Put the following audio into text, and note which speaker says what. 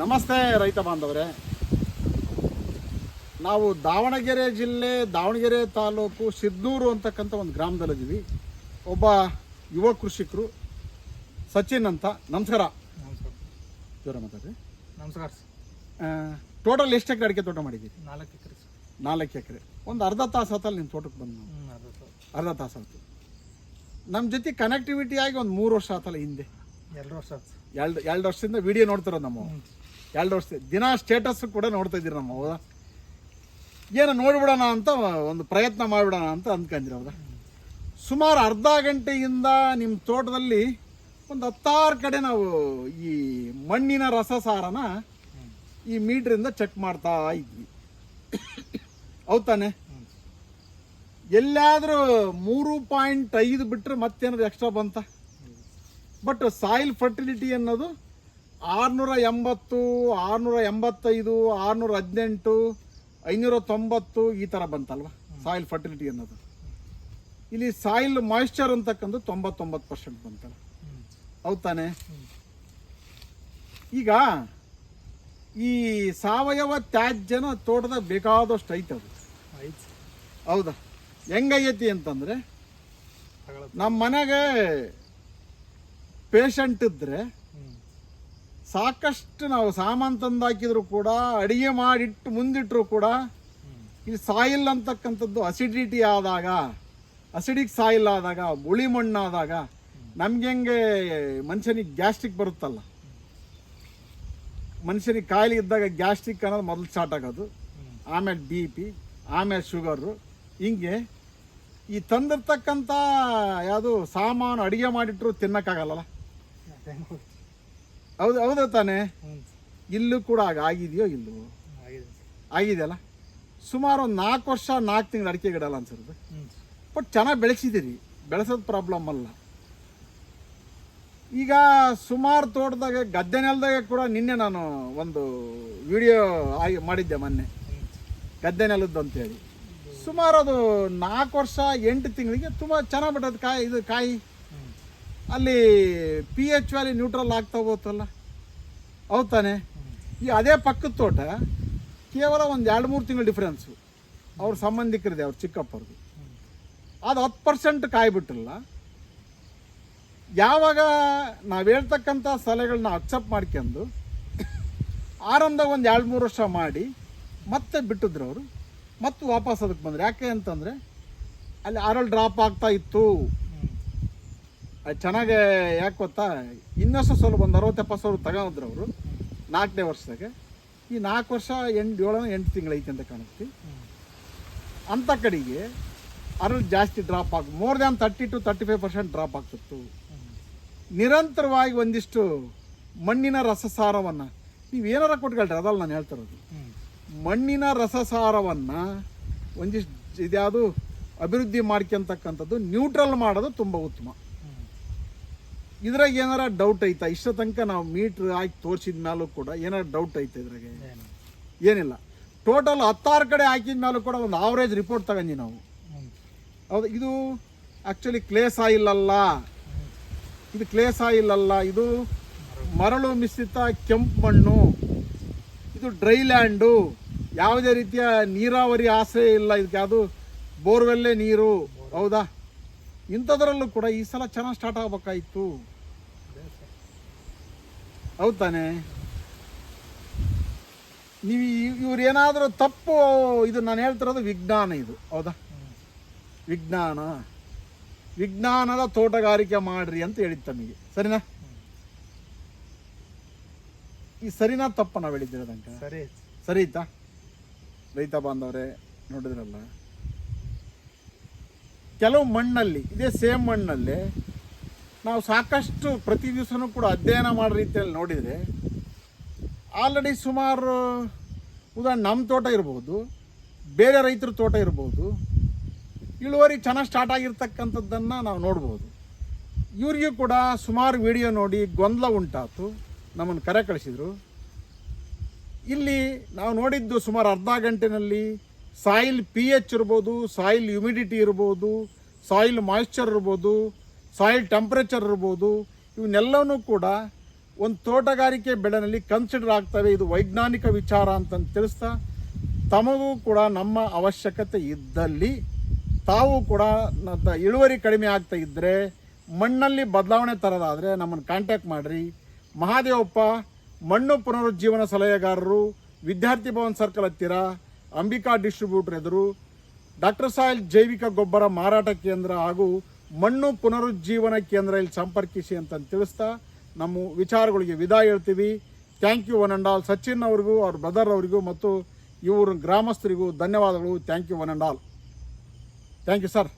Speaker 1: ನಮಸ್ತೆ ರೈತ ಬಾಂಧವರೇ. ನಾವು ದಾವಣಗೆರೆ ಜಿಲ್ಲೆ ದಾವಣಗೆರೆ ತಾಲೂಕು ಸಿದ್ದೂರು ಅಂತಕ್ಕಂಥ ಒಂದು ಗ್ರಾಮದಲ್ಲಿದ್ದೀವಿ. ಒಬ್ಬ ಯುವ ಕೃಷಿಕರು ಸಚಿನ್ ಅಂತ. ನಮಸ್ಕಾರ.
Speaker 2: ನಮಸ್ಕಾರ.
Speaker 1: ಜೋರ ಮಾತಾಡ್ರಿ.
Speaker 2: ನಮಸ್ಕಾರ ಸರ್.
Speaker 1: ಟೋಟಲ್ ಎಷ್ಟು ಎಕರೆ ಅಡಿಕೆ ತೋಟ ಮಾಡಿದ್ದೀವಿ
Speaker 2: ನಾಲ್ಕು ಎಕರೆ ಸರ್.
Speaker 1: ನಾಲ್ಕು ಎಕರೆ. ಒಂದು ಅರ್ಧ ತಾಸು ಹತ್ತಲ್ಲಿ ನಿಮ್ಮ ತೋಟಕ್ಕೆ ಬಂದು ನಾವು.
Speaker 2: ಹ್ಞೂ ಅರ್ಧ ಸರ್
Speaker 1: ಅರ್ಧ ತಾಸು ಆಯ್ತು ನಮ್ಮ ಜೊತೆ ಕನೆಕ್ಟಿವಿಟಿ ಆಗಿ ಒಂದು ಮೂರು ವರ್ಷ ಆತಲ್ಲ ಹಿಂದೆ.
Speaker 2: ಎರಡು ವರ್ಷ ಆಯ್ತು ಸರ್.
Speaker 1: ಎರಡು ಎರಡು ವರ್ಷದಿಂದ ವಿಡಿಯೋ ನೋಡ್ತಿರೋದು ನಮ್ಮ
Speaker 2: ಹ್ಞೂ
Speaker 1: ಎರಡು ವರ್ಷ ದಿನ ಸ್ಟೇಟಸ್ ಕೂಡ ನೋಡ್ತಾ ಇದ್ದೀರಿ ನಮ್ಮ ಹೌದಾ ಏನೋ ನೋಡ್ಬಿಡೋಣ ಅಂತ ಒಂದು ಪ್ರಯತ್ನ ಮಾಡಿಬಿಡೋಣ ಅಂತ ಅಂದ್ಕೊಂಡಿರಿ ಹೌದಾ ಸುಮಾರು ಅರ್ಧ ಗಂಟೆಯಿಂದ ನಿಮ್ಮ ತೋಟದಲ್ಲಿ ಒಂದು ಹತ್ತಾರು ಕಡೆ ನಾವು ಈ ಮಣ್ಣಿನ ರಸಸಾರನ
Speaker 2: ಸಾರನ
Speaker 1: ಈ ಮೀಟ್ರಿಂದ ಚೆಕ್ ಮಾಡ್ತಾ ಇದ್ವಿ. ಹೌದ್ ತಾನೆ?
Speaker 2: ಹ್ಞೂ
Speaker 1: ಎಲ್ಲಾದರೂ ಮೂರು ಪಾಯಿಂಟ್ ಐದು ಬಿಟ್ಟರೆ ಮತ್ತೇನಾದ್ರು ಎಕ್ಸ್ಟ್ರಾ ಬಂತ? ಬಟ್ ಸಾಯಿಲ್ ಫರ್ಟಿಲಿಟಿ ಅನ್ನೋದು ಆರುನೂರ ಎಂಬತ್ತು ಆರುನೂರ ಎಂಬತ್ತೈದು ಆರುನೂರ ಹದಿನೆಂಟು ಐನೂರ ತೊಂಬತ್ತು ಈ ಥರ ಬಂತಲ್ವ? ಸಾಯಿಲ್ ಫರ್ಟಿಲಿಟಿ ಅನ್ನೋದು. ಇಲ್ಲಿ ಸಾಯಿಲ್ ಮಾಯಿಶ್ಚರ್ ಅಂತಕ್ಕಂಥ ತೊಂಬತ್ತೊಂಬತ್ತು ಪರ್ಸೆಂಟ್ ಬಂತಲ್ಲ. ಹೌದು ತಾನೆ? ಈಗ ಈ ಸಾವಯವ ತ್ಯಾಜ್ಯನ ತೋಟದಾಗ ಬೇಕಾದಷ್ಟು ಐತೆ ಅದು. ಹೌದಾ? ಹೆಂಗೈತಿ ಅಂತಂದರೆ ನಮ್ಮ ಮನೆಗೆ ಪೇಷಂಟ್
Speaker 2: ಹ್ಞೂ
Speaker 1: ಸಾಕಷ್ಟು ನಾವು ಸಾಮಾನು ತಂದಾಕಿದ್ರು ಕೂಡ, ಅಡಿಗೆ ಮಾಡಿಟ್ಟು ಮುಂದಿಟ್ಟರು ಕೂಡ, ಈ ಸಾಯಿಲ್ ಅಂತಕ್ಕಂಥದ್ದು ಅಸಿಡಿಟಿ ಆದಾಗ ಅಸಿಡಿಕ್ ಸಾಯಿಲ್ ಆದಾಗ ಗುಳಿ ಮಣ್ಣಾದಾಗ ನಮ್ಗೆ ಹೆಂಗೆ ಮನುಷ್ಯನಿಗೆ ಗ್ಯಾಸ್ಟ್ರಿಕ್ ಬರುತ್ತಲ್ಲ. ಮನುಷ್ಯನಿಗೆ ಕಾಯಿಲೆ ಇದ್ದಾಗ ಗ್ಯಾಸ್ಟ್ರಿಕ್ ಅನ್ನೋದು ಮೊದಲು ಸ್ಟಾರ್ಟ್ ಆಗೋದು. ಆಮೇಲೆ ಬಿ ಪಿ ಆಮೇಲೆ ಶುಗರು ಹಿಂಗೆ ಈ ತಂದಿರ್ತಕ್ಕಂಥ ಯಾವುದು ಸಾಮಾನು ಅಡುಗೆ ಮಾಡಿಟ್ರು
Speaker 2: ತಿನ್ನೋಕ್ಕಾಗಲ್ಲ
Speaker 1: ಹೌದು ಹೌದು ತಾನೆ. ಇಲ್ಲೂ ಕೂಡ ಆಗ ಆಗಿದೆಯೋ ಇಲ್ಲೂ?
Speaker 2: ಆಗಿದೆ.
Speaker 1: ಆಗಿದೆಯಲ್ಲ ಸುಮಾರು ಒಂದು ನಾಲ್ಕು ವರ್ಷ ನಾಲ್ಕು ತಿಂಗಳು ಅಡಿಕೆ ಅನ್ಸಿರುತ್ತೆ
Speaker 2: ಹ್ಞೂ
Speaker 1: ಬಟ್ ಚೆನ್ನಾಗಿ ಬೆಳೆಸಿದ್ದೀರಿ. ಬೆಳೆಸೋದು ಪ್ರಾಬ್ಲಮ್ ಅಲ್ಲ. ಈಗ ಸುಮಾರು ತೋಟದಾಗ ಗದ್ದೆ ನೆಲದಾಗ ಕೂಡ ನಿನ್ನೆ ನಾನು ಒಂದು ವಿಡಿಯೋ ಆಗಿ ಮಾಡಿದ್ದೆ ಮೊನ್ನೆ. ಗದ್ದೆ ನೆಲದ್ದು ಅಂತೇಳಿ. ಸುಮಾರು ಅದು ನಾಲ್ಕು ವರ್ಷ ಎಂಟು ತಿಂಗಳಿಗೆ ತುಂಬ ಚೆನ್ನಾಗಿ ಬಿಟ್ಟದ ಕಾಯಿ ಇದು ಕಾಯಿ. ಅಲ್ಲಿ ಪಿ ಎಚ್ ವ್ಯಾಲಿ ನ್ಯೂಟ್ರಲ್ ಆಗ್ತಾ ಹೋಗುತ್ತಲ್ಲ? ಹೌದು ಈ ಅದೇ ಪಕ್ಕದ ತೋಟ ಕೇವಲ ಒಂದು ಎರಡು ಮೂರು ತಿಂಗಳು ಡಿಫ್ರೆನ್ಸು ಅವ್ರ ಸಂಬಂಧಿಕರಿದೆ, ಅವ್ರ ಚಿಕ್ಕಪ್ಪರದು. ಅದು ಹತ್ತು ಪರ್ಸೆಂಟ್ ಕಾಯ್ಬಿಟ್ಟಿಲ್ಲ ಯಾವಾಗ ನಾವು ಹೇಳ್ತಕ್ಕಂಥ ಸಲಹೆಗಳನ್ನ ಅಕ್ಸೆಪ್ಟ್ ಮಾಡ್ಕೊಂಡು ಆರಂಭದಾಗ ಒಂದು ಎರಡು ಮೂರು ವರ್ಷ ಮಾಡಿ ಮತ್ತೆ ಬಿಟ್ಟಿದ್ರು ಅವರು. ಮತ್ತೆ ವಾಪಸ್ ಅದಕ್ಕೆ ಬಂದರು. ಯಾಕೆ ಅಂತಂದರೆ ಅಲ್ಲಿ ಆರಲ್ ಡ್ರಾಪ್ ಆಗ್ತಾ ಇತ್ತು. ಅದು ಚೆನ್ನಾಗೆ ಯಾಕೆ ಗೊತ್ತಾ? ಇನ್ನಷ್ಟು ಸ್ವಲ್ಪ ಒಂದು ಅರವತ್ತು ಎಪ್ಪತ್ತು ಸಾವಿರ ತಗೊಂಡ್ರು ಅವರು. ನಾಲ್ಕನೇ ವರ್ಷದಾಗೆ. ಈ ನಾಲ್ಕು ವರ್ಷ ಎಂಟು, ಏಳು ಎಂಟು ತಿಂಗಳು ಐತೆ ಅಂತ ಕಾಣುತ್ತೆ. ಅಂಥ ಕಡೆಗೆ ಅರಳು ಜಾಸ್ತಿ ಡ್ರಾಪ್ ಆಗ more than thirty to thirty five percent drop ಆಗ್ತಿತ್ತು. ನಿರಂತರವಾಗಿ ಒಂದಿಷ್ಟು ಮಣ್ಣಿನ ರಸಸಾರವನ್ನು, ನೀವು ಏನಾರ ಕೊಟ್ಕೊಳ್ರಿ, ಅದಲ್ಲ ನಾನು ಹೇಳ್ತಿರೋದು ಮಣ್ಣಿನ ರಸಸಾರವನ್ನು ಒಂದಿಷ್ಟು ಇದ್ಯಾವುದು ಅಭಿವೃದ್ಧಿ ಮಾಡ್ಕೊಂತಕ್ಕಂಥದ್ದು ನ್ಯೂಟ್ರಲ್ ಮಾಡೋದು ತುಂಬ ಉತ್ತಮ. ಇದ್ರಾಗ ಏನಾರ ಡೌಟ್ ಐತಾ? ಇಷ್ಟ ತನಕ ನಾವು ಮೀಟ್ರ್ ಹಾಕಿ ತೋರಿಸಿದ ಮೇಲೂ ಕೂಡ ಏನಾರ ಡೌಟ್ ಐತೆ ಇದ್ರಾಗ?
Speaker 2: ಏನು
Speaker 1: ಏನಿಲ್ಲ. ಟೋಟಲ್ ಹತ್ತಾರು ಕಡೆ ಹಾಕಿದ ಮೇಲೂ ಕೂಡ ಒಂದು ಆವರೇಜ್ ರಿಪೋರ್ಟ್ ತಗೊಂಡಿ ನಾವು. ಹೌದು, ಇದು ಆ್ಯಕ್ಚುಲಿ ಕ್ಲೇ ಸಾಯಿಲ್ ಅಲ್ಲ. ಇದು ಕ್ಲೇ ಸಾಯಿಲ್ ಅಲ್ಲ. ಇದು ಮರಳು ಮಿಶ್ರಿತ ಕೆಂಪು ಮಣ್ಣು. ಇದು ಡ್ರೈ ಲ್ಯಾಂಡು ಯಾವುದೇ ರೀತಿಯ ನೀರಾವರಿ ಆಸೆ ಇಲ್ಲ. ಇದಕ್ಕೆ ಅದು ಬೋರ್ವೆಲ್ಲೇ ನೀರು. ಹೌದಾ? ಇಂಥದ್ರಲ್ಲೂ ಕೂಡ ಈ ಸಲ ಚೆನ್ನಾಗಿ ಸ್ಟಾರ್ಟ್ ಆಗಬೇಕಾಯಿತು. ಹೌದು ತಾನೆ? ನೀವು ಇವ್ರು ಏನಾದರೂ ತಪ್ಪು ಇದು ನಾನು ಹೇಳ್ತಿರೋದು ವಿಜ್ಞಾನ ಇದು ಹೌದಾ? ವಿಜ್ಞಾನ. ವಿಜ್ಞಾನದ ತೋಟಗಾರಿಕೆ ಮಾಡ್ರಿ ಅಂತ ಹೇಳಿದ್ದು ತಮಗೆ. ಸರಿನಾ? ಈ ಸರಿನಾ ತಪ್ಪ ನಾವು ಹೇಳಿದ್ದಿರೋದಂಕ
Speaker 2: ಸರಿ.
Speaker 1: ಸರಿ ಇತ್ತಾ ರೈತ ಬಾಂಧವರೇ ನೋಡಿದ್ರಲ್ಲ? ಕೆಲವು ಮಣ್ಣಲ್ಲಿ, ಇದೇ ಸೇಮ್ ಮಣ್ಣಲ್ಲಿ, ನಾವು ಸಾಕಷ್ಟು ಪ್ರತಿ ದಿವಸನೂ ಕೂಡ ಅಧ್ಯಯನ ಮಾಡೋ ರೀತಿಯಲ್ಲಿ ನೋಡಿದರೆ, ಆಲ್ರೆಡಿ ಸುಮಾರು ಉದಾಹರಣೆ ನಮ್ಮ ತೋಟ ಇರ್ಬೋದು, ಬೇರೆ ರೈತರ ತೋಟ ಇರ್ಬೋದು, ಇಳುವರಿ ಚೆನ್ನಾಗಿ ಸ್ಟಾರ್ಟ್ ಆಗಿರ್ತಕ್ಕಂಥದ್ದನ್ನು ನಾವು ನೋಡ್ಬೋದು. ಇವರಿಗೂ ಕೂಡ ಸುಮಾರು ವಿಡಿಯೋ ನೋಡಿ ಗೊಂದಲ ಉಂಟಾತು, ನಮ್ಮನ್ನು ಕರೆ ಕಳಿಸಿದರು. ಇಲ್ಲಿ ನಾವು ನೋಡಿದ್ದು ಸುಮಾರು ಅರ್ಧ ಗಂಟೆನಲ್ಲಿ ಸಾಯಿಲ್ ಪಿ ಎಚ್ ಇರ್ಬೋದು, ಸಾಯಿಲ್ ಹ್ಯುಮಿಡಿಟಿ ಇರ್ಬೋದು, ಸಾಯಿಲ್ ಮಾಯ್ಶ್ಚರ್ ಇರ್ಬೋದು, ಸಾಯಿಲ್ ಟೆಂಪ್ರೇಚರ್ ಇರ್ಬೋದು ಇವನ್ನೆಲ್ಲವೂ ಕೂಡ ಒಂದು ತೋಟಗಾರಿಕೆ ಬೆಳೆನಲ್ಲಿ ಕನ್ಸಿಡರ್ ಆಗ್ತವೆ. ಇದು ವೈಜ್ಞಾನಿಕ ವಿಚಾರ ಅಂತಂದು ತಿಳಿಸ್ತಾ, ತಮಗೂ ಕೂಡ ನಮ್ಮ ಅವಶ್ಯಕತೆ ಇದ್ದಲ್ಲಿ, ತಾವು ಕೂಡ ಇಳುವರಿ ಕಡಿಮೆ ಆಗ್ತಾ ಇದ್ದರೆ ಮಣ್ಣಲ್ಲಿ ಬದಲಾವಣೆ ತರೋದಾದರೆ ನಮ್ಮನ್ನು ಕಾಂಟ್ಯಾಕ್ಟ್ ಮಾಡಿರಿ. ಮಹಾದೇವಪ್ಪ, ಮಣ್ಣು ಪುನರುಜ್ಜೀವನ ಸಲಹೆಗಾರರು, ವಿದ್ಯಾರ್ಥಿ ಭವನ್ ಸರ್ಕಲ್ ಹತ್ತಿರ ಅಂಬಿಕಾ ಡಿಸ್ಟ್ರಿಬ್ಯೂಟರ್ ಎದುರು ಡಾಕ್ಟರ್ ಸಾಯಿಲ್ ಜೈವಿಕ ಗೊಬ್ಬರ ಮಾರಾಟ ಕೇಂದ್ರ ಹಾಗೂ ಮಣ್ಣು ಪುನರುಜ್ಜೀವನ ಕೇಂದ್ರ ಇಲ್ಲಿ ಸಂಪರ್ಕಿಸಿ ಅಂತ ತಿಳಿಸ್ತಾ ನಮ್ಮ ವಿಚಾರಗಳಿಗೆ ವಿದಾಯ ಹೇಳ್ತೀವಿ. Thank you one and all Sachin ಅವ್ರಿಗೂ, ಅವ್ರ ಬ್ರದರ್ ಅವರಿಗೂ ಮತ್ತು ಇವರು ಗ್ರಾಮಸ್ಥರಿಗೂ ಧನ್ಯವಾದಗಳು. Thank you one and all thank you sir